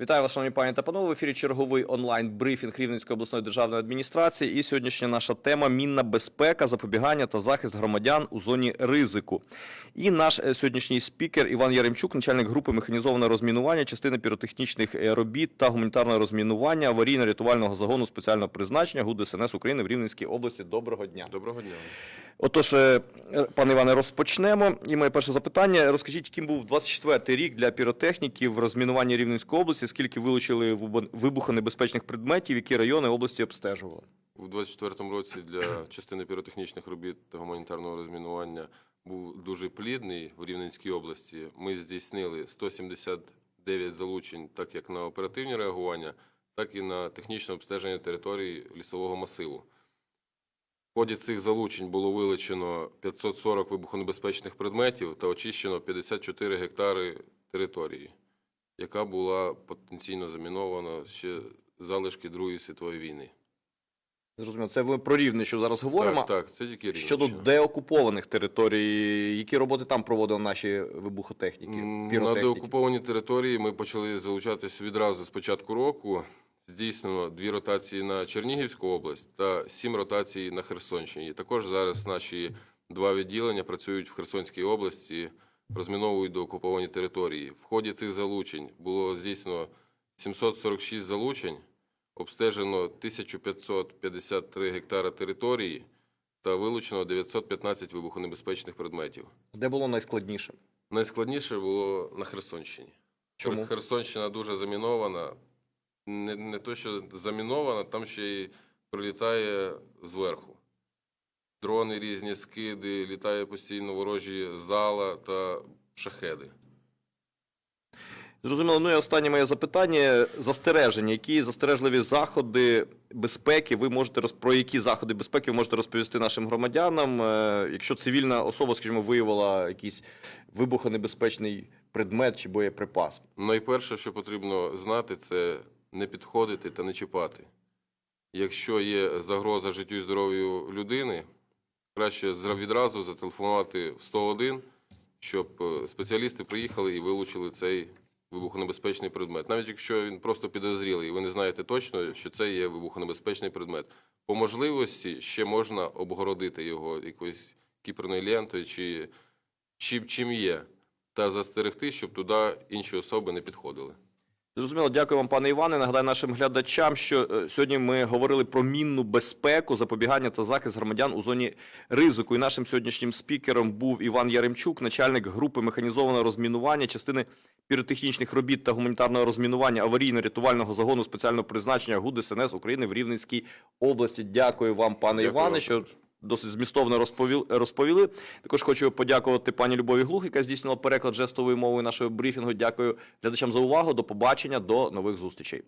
Вітаю вас, шановні пані та панове. В ефірі черговий онлайн брифінг Рівненської обласної державної адміністрації. І сьогоднішня наша тема мінна безпека, запобігання та захист громадян у зоні ризику. І наш е, сьогоднішній спікер Іван Яремчук, начальник групи механізованого розмінування, частини піротехнічних е, робіт та гуманітарного розмінування аварійно-рятувального загону спеціального призначення ГУД СНС України в Рівненській області. Доброго дня. Доброго дня. Отож, е, пане Іване, розпочнемо. І моє перше запитання. Розкажіть, яким був 24-й рік для піротехніків в розмінуванні Рівненської області, скільки вилучили вибу- вибухонебезпечних предметів, які райони області обстежували? У 24-му році для частини піротехнічних робіт та гуманітарного розмінування був дуже плідний в Рівненській області. Ми здійснили 179 залучень, так як на оперативні реагування, так і на технічне обстеження території лісового масиву. Ході цих залучень було вилучено 540 вибухонебезпечних предметів та очищено 54 гектари території, яка була потенційно замінована ще залишки Другої світової війни. Зрозуміло, це ви про рівне, що зараз говоримо. Так, так, це тільки Щодо деокупованих територій, які роботи там проводили наші вибухотехніки? На деокупованій території ми почали залучатися відразу з початку року. Здійснено дві ротації на Чернігівську область та сім ротацій на Херсонщині. Також зараз наші два відділення працюють в Херсонській області, розміновують деокуповані території. В ході цих залучень було здійснено 746 залучень, обстежено 1553 гектара території та вилучено 915 вибухонебезпечних предметів. Де було найскладніше? Найскладніше було на Херсонщині. Чому? Херсонщина дуже замінована. Не, не то, що замінована, там ще й прилітає зверху. Дрони різні скиди, літає постійно ворожі зала та шахеди. Зрозуміло. Ну і останнє моє запитання: застереження. Які застережливі заходи безпеки ви можете роз... про які заходи безпеки ви можете розповісти нашим громадянам, е, якщо цивільна особа, скажімо, виявила якийсь вибухонебезпечний предмет чи боєприпас? Найперше, що потрібно знати, це не підходити та не чіпати. Якщо є загроза життю і здоров'ю людини, краще відразу зателефонувати в 101, щоб е, спеціалісти приїхали і вилучили цей вибухонебезпечний предмет. Навіть якщо він просто підозрілий, і ви не знаєте точно, що це є вибухонебезпечний предмет. По можливості ще можна обгородити його якоюсь кіперною лентою чи чим, чим є, та застерегти, щоб туди інші особи не підходили. Зрозуміло, дякую вам, пане Іване. Нагадаю нашим глядачам, що е, сьогодні ми говорили про мінну безпеку, запобігання та захист громадян у зоні ризику. І нашим сьогоднішнім спікером був Іван Яремчук, начальник групи механізованого розмінування частини піротехнічних робіт та гуманітарного розмінування аварійно-рятувального загону спеціального призначення ГУД СНС України в Рівненській області. Дякую вам, пане Дякую Іване, що. Досить змістовно розповіли. Також хочу подякувати пані Любові Глух, яка здійснила переклад жестовою мовою нашого брифінгу. Дякую глядачам за увагу. До побачення, до нових зустрічей.